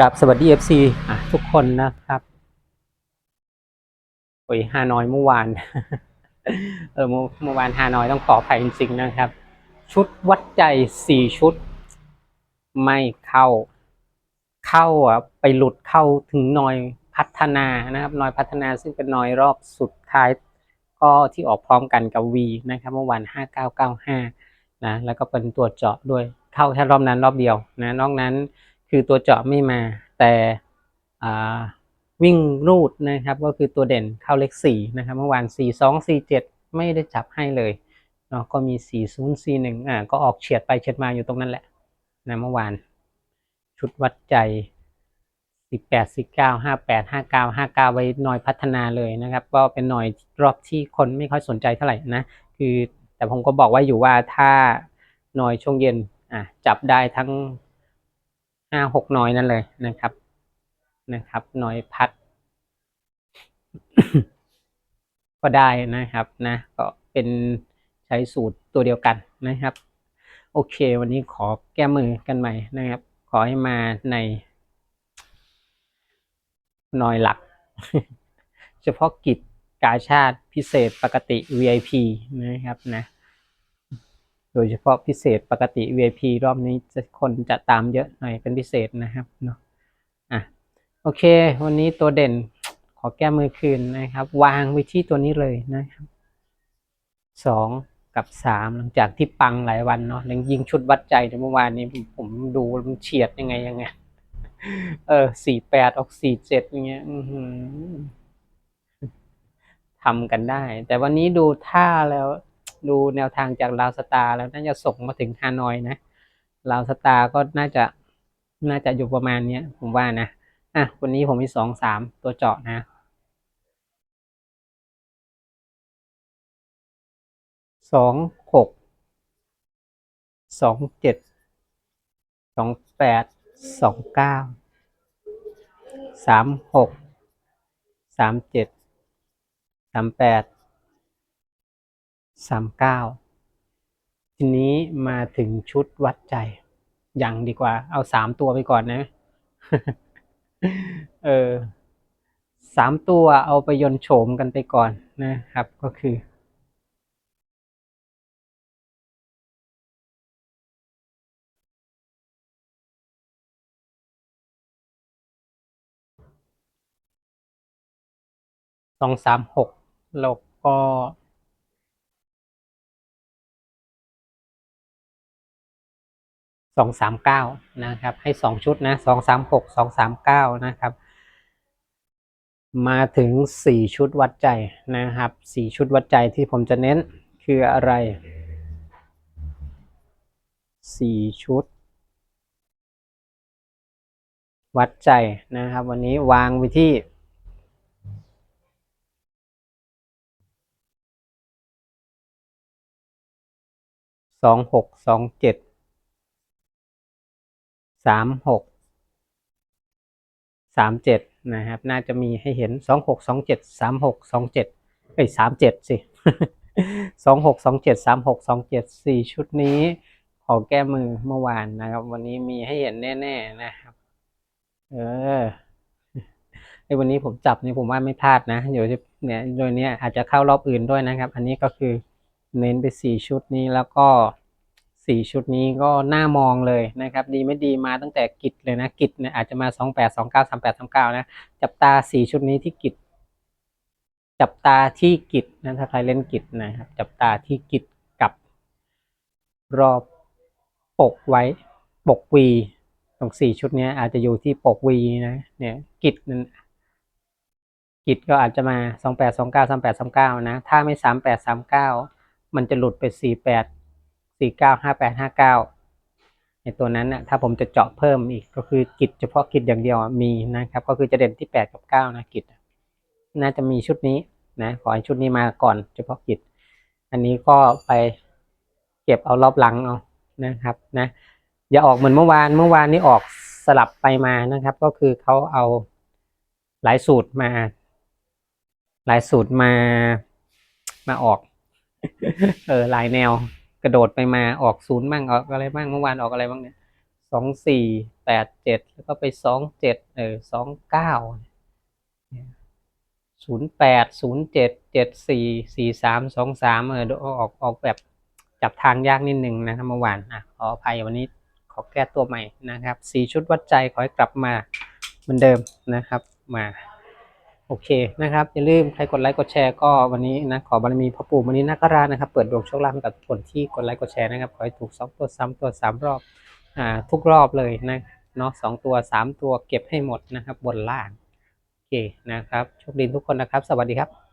กราบสวัสดี FC อะทุกคนนะครับโอ้ยฮานอยเมื่อวาน เออเมื่อเมื่อวานฮานอยต้องขออภัยจริงๆนะครับ ชุดวัดใจสี่ชุด ไม่เข้า เข้าอะไปหลุดเข้าถึงหนอยพัฒนานะครับหนอยพัฒนาซึ่งเป็นหนอยรอบสุดท้าย ก็ที่ออกพร้อมกันกับ V นะครับ เมื่อวาน5995นะแล้วก็เป็นตัวเจาะด้วยเข้าแค่รอบนั้นรอบเดียวนะนอกนั้น คือตัวเจาะไม่มา แต่วิ่งรูดนะครับก็คือตัวเด่นเข้าเลขสี่นะครับเมื่อวานสี่สองสี่เจ็ดไม่ได้จับให้เลยเนาะก็มีสี่ศูนย์สี่หนึ่งอ่าก็ออกเฉียดไปเฉียดมาอยู่ตรงนั้นแหละนะเมื่อวาน ชุดวัดใจสิบแปดสิบเก้าห้าแปดห้าเก้าห้าเก้าไว้หน่อยพัฒนาเลยนะครับ ก็เป็นหน่อยรอบที่คนไม่ค่อยสนใจเท่าไหร่นะ คือแต่ผมก็บอกว่าอยู่ว่าถ้าหน่อยช่วงเย็นอะจับได้ทั้ง ห้าหกน่อยนั่นเลยนะครับนะครับหน่อยพัด ก็ได้นะครับนะ ก็เป็นใช้สูตรตัวเดียวกันนะครับ โอเค วันนี้ขอแก้มือกันใหม่นะครับ ขอให้มาในหน่อยหลัก เฉพาะกิจกาชาติพิเศษปกติ VIP นะครับนะ โดยเฉพาะพิเศษปกติ VIP รอบนี้จะคนจะตามเยอะหน่อยเป็นพิเศษนะครับเนาะอะโอเค วันนี้ตัวเด่นขอแก้มือคืนนะครับ วางไว้ที่ตัวนี้เลยนะครับสองกับสามหลังจากที่ปังหลายวันเนาะยังยิงชุดวัดใจเมื่อวานนี้ผมดูมันเฉียดยังไงยังไง เออสี่แปดออกสี่เจ็ดอย่างเงี้ยทำกันได้ แต่วันนี้ดูท่าแล้ว ดูแนวทางจากลาวสตาร์แล้วน่าจะส่งมาถึงฮานอยนะลาวสตาร์ก็น่าจะน่าจะอยู่ประมาณเนี้ยผมว่านะอะวันนี้ผมมีสองสามตัวเจาะนะสองหกสองเจ็ดสองแปดสองเก้าสามหกสามเจ็ดสามแปด สามเก้าทีนี้มาถึงชุดวัดใจ อยังดีกว่า เอาสามตัวไปก่อนนะ เออสามตัวเอาไปยนโฉมกันไปก่อนนะครับ ก็คือสองสามหกแล้วก็ สองสามเก้านะครับ ให้สองชุดนะสองสามหกสองสามเก้านะครับ มาถึงสี่ชุดวัดใจนะครับสี่ชุดวัดใจที่ผมจะเน้นคืออะไรสี่ชุด วัดใจนะครับ วันนี้วางไว้ที่สองหกสองเจ็ด สามหกสามเจ็ดนะครับ น่าจะมีให้เห็นสองหกสองเจ็ดสามหกสองเจ็ดเอ้ยสามเจ็ดสิสองหกสองเจ็ดสามหกสองเจ็ดสี่ชุดนี้ ขอแก้มือเมื่อวานนะครับ วันนี้มีให้เห็นแน่ ๆนะครับ เออไอ้วันนี้ผมจับนี่ผมว่าไม่พลาดนะเดี๋ยวจะเนี่ยโดยเนี้ยอาจจะเข้ารอบอื่นด้วยนะครับ อันนี้ก็คือเน้นไปสี่ชุดนี้แล้วก็ สี่ชุดนี้ก็น่ามองเลยนะครับ ดีไม่ดีมาตั้งแต่กิจเลยนะกิจเนี่ยอาจจะมาสองแปดสองเก้าสามแปดสามเก้านะจับตาสี่ชุดนี้ที่กิจจับตาที่กิจนะถ้าใครเล่นกิจนะครับ จับตาที่กิจกับรอบปกไว้ปกวีตรงสี่ชุดนี้อาจจะอยู่ที่ปกวีนะ เนี่ยกิจนั้นกิจก็อาจจะมาสองแปดสองเก้าสามแปดสามเก้านะ ถ้าไม่สามแปดสามเก้ามันจะหลุดไปสี่แปด สี่เก้าห้าแปดห้าเก้าในตัวนั้นนะถ้าผมจะเจาะเพิ่มอีกก็คือกิจเฉพาะกิจอย่างเดียวมีนะครับ ก็คือจะเด่นที่แปดกับเก้านะกิจน่าจะมีชุดนี้นะขอให้ชุดนี้มาก่อนเฉพาะกิจ อันนี้ก็ไปเก็บเอารอบหลังเอานะครับนะอย่าออกเหมือนเมื่อวานเมื่อวานนี้ออกสลับไปมานะครับ ก็คือเขาเอาหลายสูตรมา หลายสูตรมามาออก เออหลายแนว ระโดดไปมาออกศูนย์บ้างออกอะไรบ้างเมื่อวานออกอะไรบ้างเนี่ยสองสี่แปดเจ็ดแล้วก็ไปสองเจ็ดเออสองเก้าศูนย์แปดศูนย์เจ็ดเจ็ดสี่สี่สามสองสามเออออกออกแบบจับทางยากนิดนึงนะครับเมื่อวานอะขออภัยวันนี้ขอแก้ตัวใหม่นะครับสี่ชุดวัดใจขอให้กลับมาเหมือนเดิมนะครับมา โอเคนะครับอย่าลืมใครกดไลค์กดแชร์ก็วันนี้นะขอบารมีพ่อปู่วันนี้นาคราชนะครับ เปิดดวงโชคลาภให้กับคนที่กดไลค์กดแชร์นะครับขอให้ถูกสองตัวสามตัวสามรอบอ่าทุกรอบเลยนะเนาะสองตัวสามตัวเก็บให้หมดนะครับบนล่างโอเคนะครับโชคดีทุกคนนะครับ สวัสดีครับ